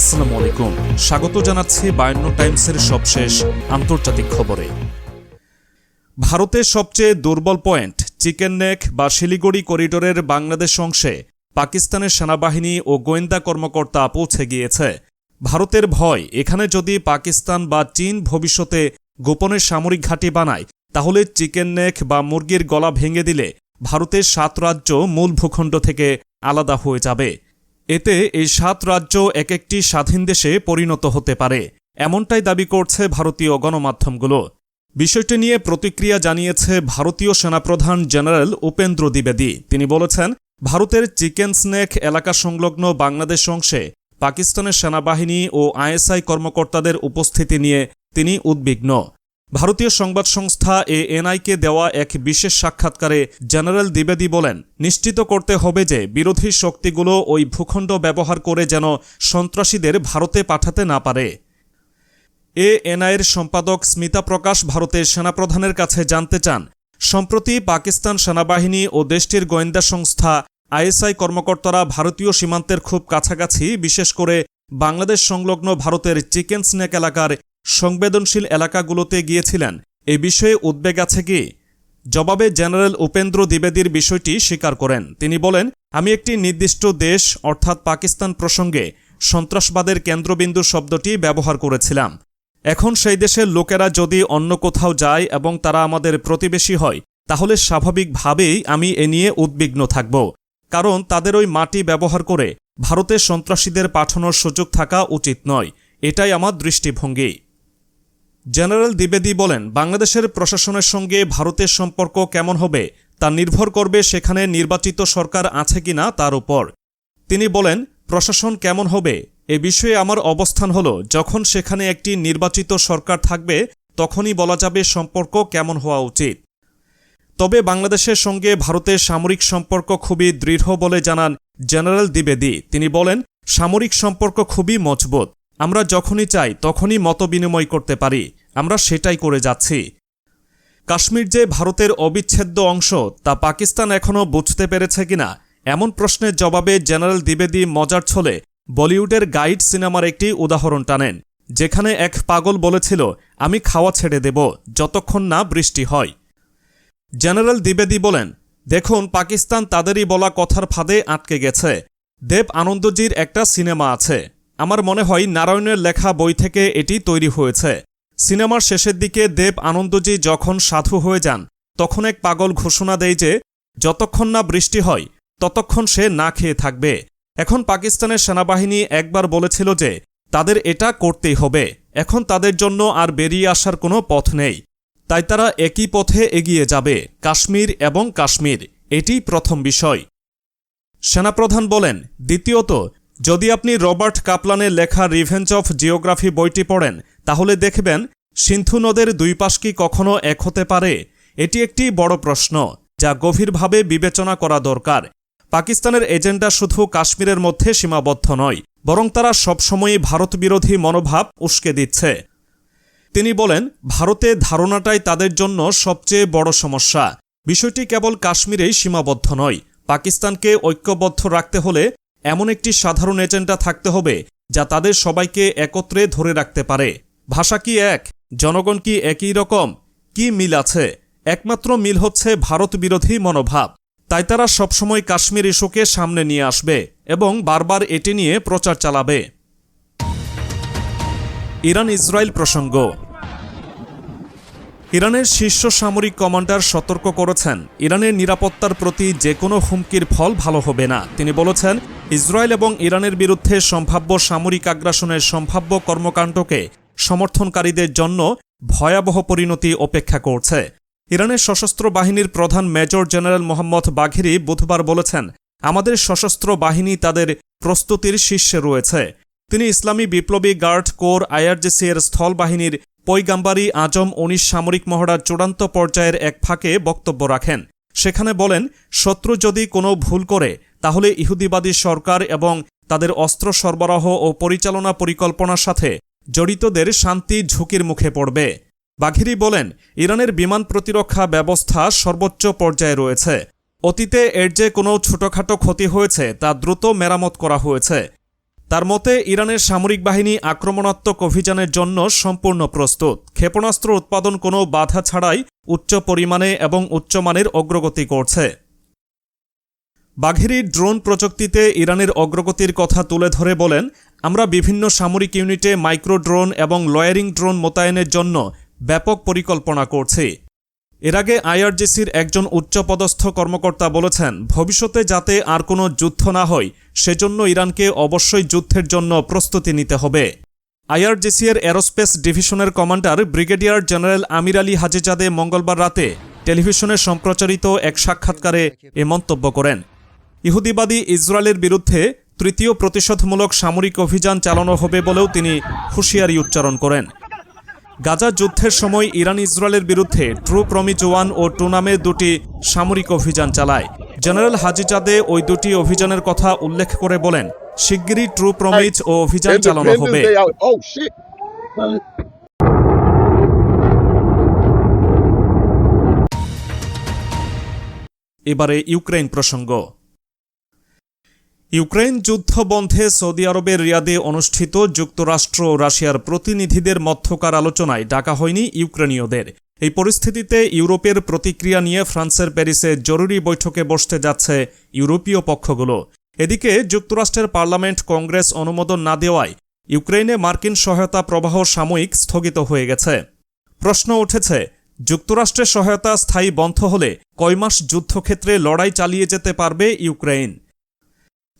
আসসালামু আলাইকুম। স্বাগত জানাচ্ছি বায়ান্ন টাইমসের সবশেষ আন্তর্জাতিক খবরে। ভারতের সবচেয়ে দুর্বল পয়েন্ট চিকেন নেক বা শিলিগুড়ি করিডোরের বাংলাদেশ অংশে পাকিস্তানের সেনাবাহিনী ও গোয়েন্দা কর্মকর্তা পৌঁছে গিয়েছে। ভারতের ভয়, এখানে যদি পাকিস্তান বা চীন ভবিষ্যতে গোপনে সামরিক ঘাঁটি বানায়, তাহলে চিকেন নেক বা মুরগির গলা ভেঙে দিলে ভারতের সাত রাজ্য মূল ভূখণ্ড থেকে আলাদা হয়ে যাবে। এতে এই সাত রাজ্য এক একটি স্বাধীন দেশে পরিণত হতে পারে। এমনটাই দাবি করছে ভারতীয় গণমাধ্যমগুলো। বিষয়টি নিয়ে প্রতিক্রিয়া জানিয়েছে ভারতীয় সেনাপ্রধান জেনারেল উপেন্দ্র দ্বিবেদী। তিনি বলেছেন, ভারতের চিকেন স্নেক এলাকা সংলগ্ন বাংলাদেশ অংশে পাকিস্তানের সেনাবাহিনী ও আইএসআই কর্মকর্তাদের উপস্থিতি নিয়ে তিনি উদ্বিগ্ন। ভারতীয় সংবাদ সংস্থা এ এনআইকে দেওয়া এক বিশেষ সাক্ষাৎকারে জেনারেল দ্বিবেদী বলেন, নিশ্চিত করতে হবে যে বিরোধী শক্তিগুলো ওই ভূখণ্ড ব্যবহার করে যেন সন্ত্রাসীদের ভারতে পাঠাতে না পারে। এএনআইয়ের সম্পাদক স্মিতা প্রকাশ ভারতের সেনাপ্রধানের কাছে জানতে চান, সম্প্রতি পাকিস্তান সেনাবাহিনী ও দেশটির গোয়েন্দা সংস্থা আইএসআই কর্মকর্তারা ভারতীয় সীমান্তের খুব কাছাকাছি, বিশেষ করে বাংলাদেশ সংলগ্ন ভারতের চিকেন স্নেক এলাকার সংবেদনশীল এলাকাগুলোতে গিয়েছিলেন। এ বিষয়ে উদ্বেগ আছে কি? জবাবে জেনারেল উপেন্দ্র দ্বিবেদীর বিষয়টি স্বীকার করেন। তিনি বলেন, আমি একটি নির্দিষ্ট দেশ, অর্থাৎ পাকিস্তান প্রসঙ্গে সন্ত্রাসবাদের কেন্দ্রবিন্দু শব্দটি ব্যবহার করেছিলাম। এখন সেই দেশের লোকেরা যদি অন্য কোথাও যায় এবং তারা আমাদের প্রতিবেশী হয়, তাহলে স্বাভাবিকভাবেই আমি এ নিয়ে উদ্বিগ্ন থাকব। কারণ তাদের ওই মাটি ব্যবহার করে ভারতের সন্ত্রাসীদের পাঠানোর সুযোগ থাকা উচিত নয়। এটাই আমার দৃষ্টিভঙ্গি। জেনারেল দ্বিবেদী বলেন, বাংলাদেশের প্রশাসনের সঙ্গে ভারতের সম্পর্ক কেমন হবে, তা নির্ভর করবে সেখানে নির্বাচিত সরকার আছে কিনা তার উপর। তিনি বলেন, প্রশাসন কেমন হবে, এ বিষয়ে আমার অবস্থান হল, যখন সেখানে একটি নির্বাচিত সরকার থাকবে, তখনই বলা যাবে সম্পর্ক কেমন হওয়া উচিত। তবে বাংলাদেশের সঙ্গে ভারতের সামরিক সম্পর্ক খুবই দৃঢ় বলে জানান জেনারেল দ্বিবেদী। তিনি বলেন, সামরিক সম্পর্ক খুবই মজবুত। আমরা যখনই চাই, তখনই মত বিনিময় করতে পারি। আমরা সেটাই করে যাচ্ছি। কাশ্মীর যে ভারতের অবিচ্ছেদ্য অংশ, তা পাকিস্তান এখনও বুঝতে পেরেছে কিনা? এমন প্রশ্নের জবাবে জেনারেল দ্বিবেদী মজার ছলে বলিউডের গাইড সিনেমার একটি উদাহরণ টানেন, যেখানে এক পাগল বলেছিল, আমি খাওয়া ছেড়ে দেব, যতক্ষণ না বৃষ্টি হয়। জেনারেল দ্বিবেদী বলেন, দেখুন, পাকিস্তান তাদেরই বলা কথার ফাঁদে আটকে গেছে। দেব আনন্দজির একটা সিনেমা আছে। আমার মনে হয় নারায়ণের লেখা বই থেকে এটি তৈরি হয়েছে। সিনেমার শেষের দিকে দেব আনন্দজি যখন সাধু হয়ে যান, তখন এক পাগল ঘোষণা দেয় যে, যতক্ষণ না বৃষ্টি হয়, ততক্ষণ সে না খেয়ে থাকবে। এখন পাকিস্তানের সেনাবাহিনী একবার বলেছিল যে, তাদের এটা করতেই হবে। এখন তাদের জন্য আর বেরিয়ে আসার কোনো পথ নেই। তাই তারা একই পথে এগিয়ে যাবে, কাশ্মীর এবং কাশ্মীর। এটি প্রথম বিষয়। সেনাপ্রধান বলেন, দ্বিতীয়ত যদি আপনি রবার্ট কাপলানের লেখা রিভেঞ্জ অফ জিওগ্রাফি বইটি পড়েন, তাহলে দেখবেন সিন্ধু নদের দুই পাশ কি কখনো এক হতে পারে? এটি একটি বড় প্রশ্ন, যা গভীরভাবে বিবেচনা করা দরকার। পাকিস্তানের এজেন্ডা শুধু কাশ্মীরের মধ্যে সীমাবদ্ধ নয়, বরং তারা সবসময়ই ভারত বিরোধী মনোভাব উস্কে দিচ্ছে। তিনি বলেন, ভারতে ধারণাটাই তাদের জন্য সবচেয়ে বড় সমস্যা। বিষয়টি কেবল কাশ্মীরেই সীমাবদ্ধ নয়, পাকিস্তানকে ঐক্যবদ্ধ রাখতে হলে এমন একটি সাধারণ এজেন্ডা থাকতে হবে যা তাদের সবাইকে একত্রে ধরে রাখতে পারে। ভাষা কি এক? জনগণ কি একই রকম? কি মিল আছে? একমাত্র মিল হচ্ছে ভারত বিরোধী মনোভাব। তাই তারা সবসময় কাশ্মীর ইস্যুকে সামনে নিয়ে আসবে এবং বারবার এটি নিয়ে প্রচার চালাবে। ইরান ইসরায়েল প্রসঙ্গ। ইরানের শীর্ষ সামরিক কমান্ডার সতর্ক করেছেন, ইরানের নিরাপত্তার প্রতি যে কোনো হুমকির ফল ভালো হবে না। তিনি বলেছেন, ইসরায়েল এবং ইরানের বিরুদ্ধে সম্ভাব্য সামরিক আগ্রাসনের সম্ভাব্য কর্মকাণ্ডকে সমর্থনকারীদের জন্য ভয়াবহ পরিণতি অপেক্ষা করছে। ইরানের সশস্ত্র বাহিনীর প্রধান মেজর জেনারেল মোহাম্মদ বাঘিরি বুধবার বলেছেন, আমাদের সশস্ত্র বাহিনী তাদের প্রস্তুতির শীর্ষে রয়েছে। তিনি ইসলামী বিপ্লবী গার্ড কোর আইআরজিসি এর স্থল বাহিনীর পৈগাম্বারি আজম উনিশ সামরিক মহড়ার চূড়ান্ত পর্যায়ের এক ফাঁকে বক্তব্য রাখেন। সেখানে বলেন, শত্রু যদি কোনো ভুল করে, তাহলে ইহুদিবাদী সরকার এবং তাদের অস্ত্র সরবরাহ ও পরিচালনা পরিকল্পনার সাথে জড়িতদের শান্তি ঝুঁকির মুখে পড়বে। বাঘিরি বলেন, ইরানের বিমান প্রতিরক্ষা ব্যবস্থা সর্বোচ্চ পর্যায়ে রয়েছে। অতীতে এর যে কোনো ছোটখাটো ক্ষতি হয়েছে, তা দ্রুত মেরামত করা হয়েছে। তার মতে, ইরানের সামরিক বাহিনী আক্রমণাত্মক অভিযানের জন্য সম্পূর্ণ প্রস্তুত। ক্ষেপণাস্ত্র উৎপাদন কোনো বাধা ছাড়াই উচ্চ পরিমাণে এবং উচ্চমানের অগ্রগতি করছে। বাঘেরি ড্রোন প্রযুক্তিতে ইরানের অগ্রগতির কথা তুলে ধরে বলেন, আমরা বিভিন্ন সামরিক ইউনিটে মাইক্রো ড্রোন এবং লয়ারিং ড্রোন মোতায়েনের জন্য ব্যাপক পরিকল্পনা করছি। এর আগে আইআরজিসির একজন উচ্চপদস্থ কর্মকর্তা বলেছেন, ভবিষ্যতে যাতে আর কোনো যুদ্ধ না হয়, সেজন্য ইরানকে অবশ্যই যুদ্ধের জন্য প্রস্তুতি নিতে হবে। আইআরজিসি এর এরোস্পেস ডিভিশনের commander brigadier general Amir Ali Hajizadeh মঙ্গলবার রাতে টেলিভিশনে সম্প্রচারিত এক সাক্ষাৎকারে এ মন্তব্য করেন। ইহুদিবাদী ইসরায়েলের বিরুদ্ধে তৃতীয় প্রতিশোধমূলক সামরিক অভিযান চালানো হবে বলেও তিনি হুঁশিয়ারি উচ্চারণ করেন। গাজা যুদ্ধের সময় ইরান ইসরায়েলের বিরুদ্ধে ট্রু প্রমিজ ওয়ান ও টু নামে দুটি সামরিক অভিযান চালায় জেনারেল হাজিজাদে ওই দুটি অভিযানের কথা উল্লেখ করে বলেন শিগগিরই ট্রু প্রমিজ ও অভিযান চালানো হবে. Oh. এবারে ইউক্রেন প্রসঙ্গ ইউক্রেন যুদ্ধ বন্ধে সৌদি আরবের রিয়াদে অনুষ্ঠিত যুক্তরাষ্ট্র ও রাশিয়ার প্রতিনিধিদের মধ্যকার আলোচনায় ডাকা হয়নি ইউক্রেনীয়দের। এই পরিস্থিতিতে ইউরোপের প্রতিক্রিয়া নিয়ে ফ্রান্সের প্যারিসে জরুরি বৈঠকে বসতে যাচ্ছে ইউরোপীয় পক্ষগুলো। এদিকে যুক্তরাষ্ট্রের পার্লামেন্ট কংগ্রেস অনুমোদন না দেওয়ায় ইউক্রেনে মার্কিন সহায়তা প্রবাহ সাময়িক স্থগিত হয়ে গেছে। প্রশ্ন উঠেছে, যুক্তরাষ্ট্রের সহায়তা স্থায়ী বন্ধ হলে কয় মাস যুদ্ধক্ষেত্রে লড়াই চালিয়ে যেতে পারবে ইউক্রেন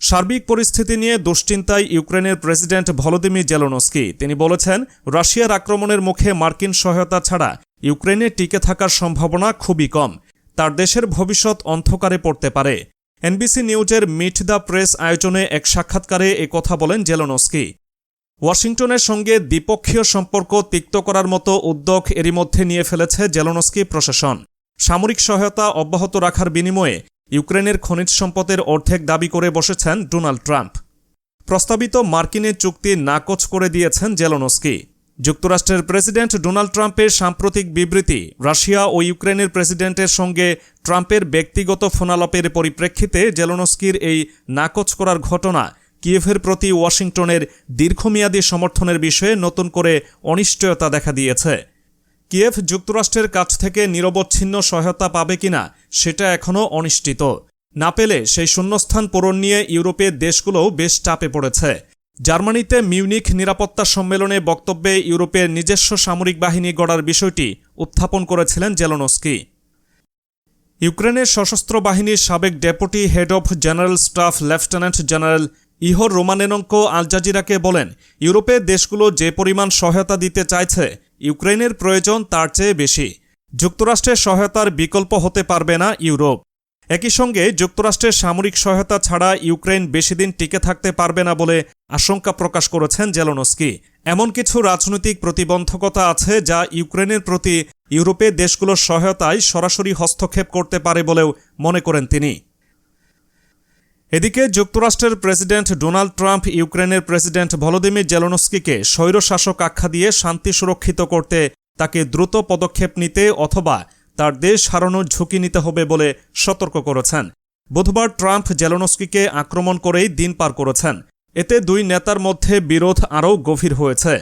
সার্বিক পরিস্থিতি নিয়ে দুশ্চিন্তায় ইউক্রেনের প্রেসিডেন্ট ভলোদিমির জেলোনস্কি। তিনি বলেছেন, রাশিয়ার আক্রমণের মুখে মার্কিন সহায়তা ছাড়া ইউক্রেনে টিকে থাকার সম্ভাবনা খুবই কম। তার দেশের ভবিষ্যৎ অন্ধকারে পড়তে পারে। এনবিসি নিউজের মিট দ্য প্রেস আয়োজনে এক সাক্ষাৎকারে কথা বলেন জেলোনস্কি। ওয়াশিংটনের সঙ্গে দ্বিপক্ষীয় সম্পর্ক তিক্ত করার মতো উদ্যোগ এরই মধ্যে নিয়ে ফেলেছে জেলোনস্কি প্রশাসন। সামরিক সহায়তা অব্যাহত রাখার বিনিময়ে ইউক্রেনের খনিজ সম্পদের অর্ধেক দাবি করে বসেছেন ডোনাল্ড ট্রাম্প। প্রস্তাবিত মার্কিনের চুক্তি নাকচ করে দিয়েছেন জেলোনস্কি। যুক্তরাষ্ট্রের প্রেসিডেন্ট ডোনাল্ড ট্রাম্পের সাম্প্রতিক বিবৃতি, রাশিয়া ও ইউক্রেনের প্রেসিডেন্টের সঙ্গে ট্রাম্পের ব্যক্তিগত ফোনালাপের পরিপ্রেক্ষিতে জেলোনস্কির এই নাকচ করার ঘটনা কিয়েভের প্রতি ওয়াশিংটনের দীর্ঘমেয়াদী সমর্থনের বিষয়ে নতুন করে অনিশ্চয়তা দেখা দিয়েছে। কিয়েভ যুক্তরাষ্ট্রের কাছ থেকে নিরবচ্ছিন্ন সহায়তা পাবে কিনা সেটা এখনও অনিশ্চিত। না পেলে সেই শূন্যস্থান পূরণ নিয়ে ইউরোপের দেশগুলোও বেশ চাপে পড়েছে। জার্মানিতে মিউনিক নিরাপত্তা সম্মেলনে বক্তব্যে ইউরোপের নিজস্ব সামরিক বাহিনী গড়ার বিষয়টি উত্থাপন করেছিলেন জেলোনস্কি। ইউক্রেনের সশস্ত্র বাহিনীর সাবেক deputy head of general staff lieutenant general Ihor Romanenko আলজাজিরাকে বলেন ইউরোপের দেশগুলো যে পরিমাণ সহায়তা দিতে চাইছে ইউক্রেনের প্রয়োজন তার চেয়ে বেশি। যুক্তরাষ্ট্রের সহায়তার বিকল্প হতে পারবে না ইউরোপ। একই সঙ্গে যুক্তরাষ্ট্রের সামরিক সহায়তা ছাড়া ইউক্রেন বেশিদিন টিকে থাকতে পারবে না বলে আশঙ্কা প্রকাশ করেছেন জেলোনস্কি। এমন কিছু রাজনৈতিক প্রতিবন্ধকতা আছে যা ইউক্রেনের প্রতি ইউরোপের দেশগুলোর সহায়তায় সরাসরি হস্তক্ষেপ করতে পারে বলেও মনে করেন তিনি। এদিকে যুক্তরাষ্ট্রের প্রেসিডেন্ট ডোনাল্ড ট্রাম্প, ইউক্রেনের প্রেসিডেন্ট ভলোদিমির জেলোনস্কিকে স্বৈরশাসক আখ্যা দিয়ে শান্তি সুরক্ষিত করতে তাকে দ্রুত পদক্ষেপ নিতে অথবা তার দেশ হারানোর ঝুঁকি নিতে হবে বলে সতর্ক করেছেন। বুধবার ট্রাম্প জেলোনস্কিকে আক্রমণ করেই দিন পার করেছেন। এতে দুই নেতার মধ্যে বিরোধ আরও গভীর হয়েছে।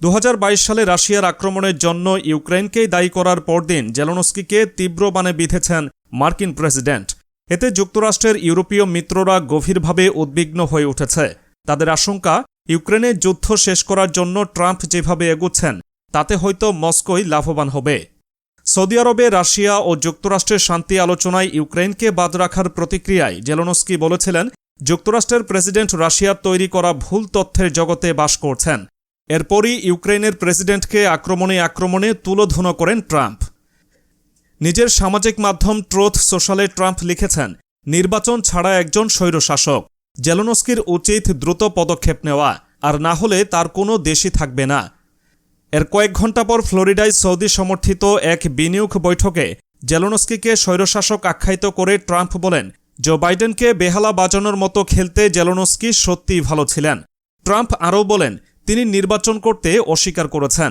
দু হাজার বাইশ সালে রাশিয়ার আক্রমণের জন্য ইউক্রেনকেই দায়ী করার পরদিন জেলোনস্কিকে তীব্র বানে বিঁধেছেন মার্কিন প্রেসিডেন্ট। এতে যুক্তরাষ্ট্রের ইউরোপীয় মিত্ররা গভীরভাবে উদ্বিগ্ন হয়ে উঠেছে। তাদের আশঙ্কা ইউক্রেনের যুদ্ধ শেষ করার জন্য ট্রাম্প যেভাবে এগুচ্ছেন, তাতে হয়তো মস্কোই লাভবান হবে। সৌদি আরবে রাশিয়া ও যুক্তরাষ্ট্রের শান্তি আলোচনায় ইউক্রেনকে বাদ রাখার প্রতিক্রিয়ায় জেলোনস্কি বলেছিলেন, যুক্তরাষ্ট্রের প্রেসিডেন্ট রাশিয়ার তৈরি করা ভুল তথ্যের জগতে বাস করছেন। এরপরই ইউক্রেনের প্রেসিডেন্টকে আক্রমণে আক্রমণে তুলোধুনো করেন ট্রাম্প। নিজের সামাজিক মাধ্যম ট্রোথ সোশ্যালে ট্রাম্প লিখেছেন, নির্বাচন ছাড়া একজন স্বৈরশাসক জেলোনস্কির উচিত দ্রুত পদক্ষেপ নেওয়া, আর না হলে তার কোনো দেশই থাকবে না। এর কয়েক ঘণ্টা পর ফ্লোরিডায় সৌদি সমর্থিত এক বিনিয়োগ বৈঠকে জেলোনস্কিকে স্বৈরশাসক আখ্যায়িত করে ট্রাম্প বলেন, জো বাইডেনকে বেহালা বাজানোর মতো খেলতে জেলোনস্কি সত্যিই ভালো ছিলেন। ট্রাম্প আরও বলেন, তিনি নির্বাচন করতে অস্বীকার করেছেন।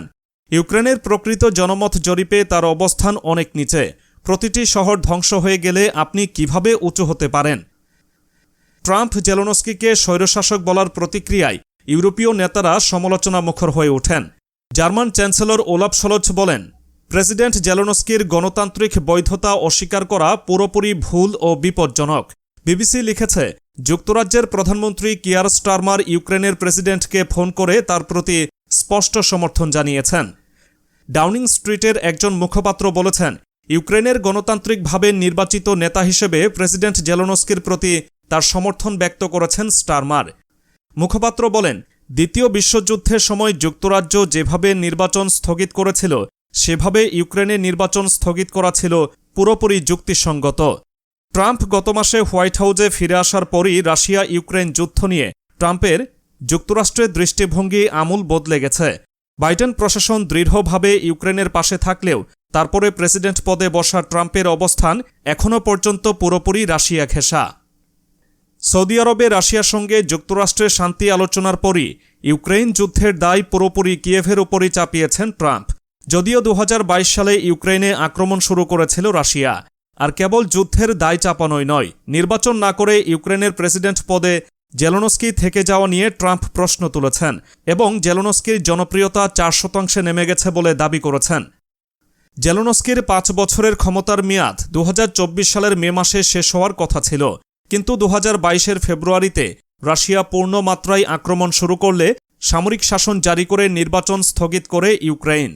ইউক্রেনের প্রকৃত জনমত জরিপে তার অবস্থান অনেক নিচে। প্রতিটি শহর ধ্বংস হয়ে গেলে আপনি কীভাবে উঁচু হতে পারেন? ট্রাম্প জেলনস্কিকে স্বৈরশাসক বলার প্রতিক্রিয়ায় ইউরোপীয় নেতারা সমালোচনা মুখর হয়ে ওঠেন। জার্মান চ্যান্সেলর ওলাফ সলজ বলেন, প্রেসিডেন্ট জেলোনস্কির গণতান্ত্রিক বৈধতা অস্বীকার করা পুরোপুরি ভুল ও বিপজ্জনক। বিবিসি লিখেছে, যুক্তরাজ্যের প্রধানমন্ত্রী কিয়ার স্টারমার ইউক্রেনের প্রেসিডেন্টকে ফোন করে তার প্রতি স্পষ্ট সমর্থন জানিয়েছেন। ডাউনিং স্ট্রিটের একজন মুখপাত্র বলেছেন, ইউক্রেনের গণতান্ত্রিকভাবে নির্বাচিত নেতা হিসেবে প্রেসিডেন্ট জেলনস্কির প্রতি তার সমর্থন ব্যক্ত করেছেন স্টারমার। মুখপাত্র বলেন, দ্বিতীয় বিশ্বযুদ্ধের সময় যুক্তরাজ্য যেভাবে নির্বাচন স্থগিত করেছিল, সেভাবে ইউক্রেনে নির্বাচন স্থগিত করা ছিল পুরোপুরি যুক্তিসঙ্গত। ট্রাম্প গত মাসে হোয়াইট হাউজে ফিরে আসার পরই রাশিয়া ইউক্রেন যুদ্ধ নিয়ে ট্রাম্পের যুক্তরাষ্ট্রের দৃষ্টিভঙ্গি আমূল বদলে গেছে। বাইডেন প্রশাসন দৃঢ়ভাবে ইউক্রেনের পাশে থাকলেও তারপরে প্রেসিডেন্ট পদে বসা ট্রাম্পের অবস্থান এখনও পর্যন্ত পুরোপুরি রাশিয়া ঘেঁষা। সৌদি আরবে রাশিয়ার সঙ্গে যুক্তরাষ্ট্রের শান্তি আলোচনার পরই ইউক্রেন যুদ্ধের দায় পুরোপুরি কিয়েভের উপরই চাপিয়েছেন ট্রাম্প। যদিও দু হাজার বাইশ সালে ইউক্রেনে আক্রমণ শুরু করেছিল রাশিয়া, আর কেবল যুদ্ধের দায় চাপানোই নয়। নির্বাচন না করে ইউক্রেনের প্রেসিডেন্ট পদে জেলনস্কি থেকে যাওয়া নিয়ে ট্রাম্প প্রশ্ন তুলেছেন এবং জেলনস্কির জনপ্রিয়তা চার শতাংশে নেমে গেছে বলে দাবি করেছেন। জেলনস্কির পাঁচ বছরের ক্ষমতার মেয়াদ দু হাজার চব্বিশ সালের মে মাসে শেষ হওয়ার কথা ছিল, কিন্তু দু বাইশের ফেব্রুয়ারিতে রাশিয়া পূর্ণ মাত্রায় আক্রমণ শুরু করলে সামরিক শাসন জারি করে নির্বাচন স্থগিত করে ইউক্রেন